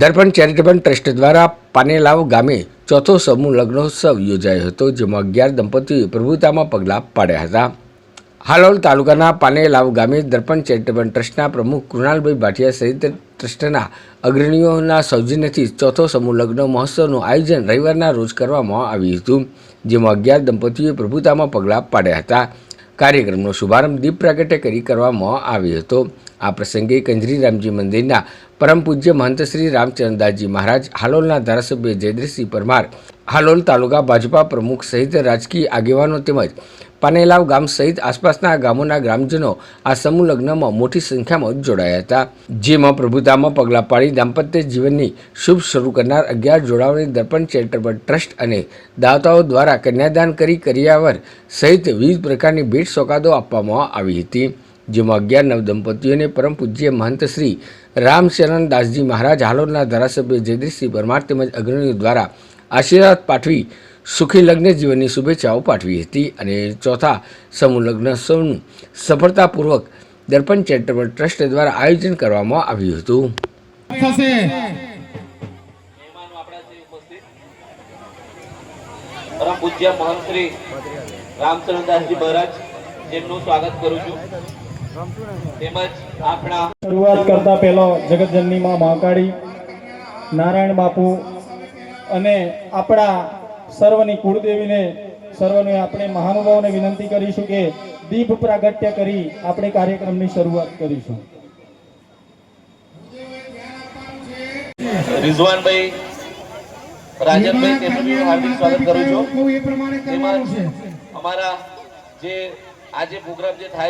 દર્પણ charitable trust દ્વારા પાનેલાવ ગામે ચોથો સમૂહ લગ્નોત્સવ યોજાયો હતો, જેમાં અગિયાર દંપતીઓએ પ્રભુતામાં પગલાં પાડ્યા હતા. હાલોલ તાલુકાના પાનેલાવ ગામે દર્પણ ચેરિટેબલ ટ્રસ્ટના પ્રમુખ કૃણાલભાઈ ભાટિયા સહિત ટ્રસ્ટના અગ્રણીઓના સૌજન્યથી ચોથો સમૂહ લગ્ન મહોત્સવનું આયોજન રવિવારના રોજ કરવામાં આવ્યું હતું, જેમાં અગિયાર દંપતીઓએ પ્રભુતામાં પગલાં પાડ્યા હતા. કાર્યક્રમનો શુભારંભ દીપ પ્રાગટ્ય કરી કરવામાં આવ્યો હતો. આ પ્રસંગે કંજરી રામજી મંદિરના પરમ પૂજ્ય મહંત શ્રી રામચંદ્રદાસજી મહારાજ, હાલોલના ધારાસભ્ય જયદ્રસિંહ પરમાર, હાલોલ તાલુકા ભાજપા પ્રમુખ સહિત રાજકીય આગેવાનો તેમજ પાનેલાવ ગામ સહિત આસપાસના ગામોના ગ્રામજનો આ સમૂહ લગ્નમાં મોટી સંખ્યામાં જોડાયા હતા. જેમાં પ્રભુતામાં પગલાં પાડી દાંપત્ય જીવનની શુભ શરૂ કરનાર અગિયાર જોડાઓની દર્પણ ચેરિટેબલ ટ્રસ્ટ અને દાતાઓ દ્વારા કન્યાદાન કરી કરિયાવર સહિત વિવિધ પ્રકારની ભેટ સોગાદો આપવામાં આવી હતી. જેમાં અગિયાર નવ દંપતીઓને પરમ પૂજ્ય મહંત શ્રી રામચરણ દાસજી મહારાજ હાલોલના ધારાસભ્ય જયદ્રીસિંહ પરમાર તેમજ અગ્રણીઓ દ્વારા આશીર્વાદ પાઠવી સુખી લગ્ન જીવનની શુભેચ્છાઓ પાઠવી હતી અને ચોથા સમૂહ લગ્નોત્સવનું સફળતાપૂર્વક દર્પણ ચેરિટેબલ ટ્રસ્ટ દ્વારા આયોજન કરવામાં આવ્યું હતું. પરમ પૂજ્ય મહંત શ્રી રામચંદ્રદાસજી મહારાજ જેમનું સ્વાગત કરું છું. તેમજ આપણા શરૂઆત કરતા પહેલો જગતજનની માં મહાકાળી નારાયણ બાપુ અને આપણા સર્વની કુળદેવીને સર્વને આપણે મહાનુભાવોને વિનંતી કરીશું કે દીપ પ્રાગટ્ય કરી આપણે કાર્યક્રમની શરૂઆત કરીશું. રિઝવાનભાઈ રાજનભાઈ તેમનું હાર્દિક સ્વાગત કરું છું. અમારા જે આજે પ્રોગ્રામ જે થાય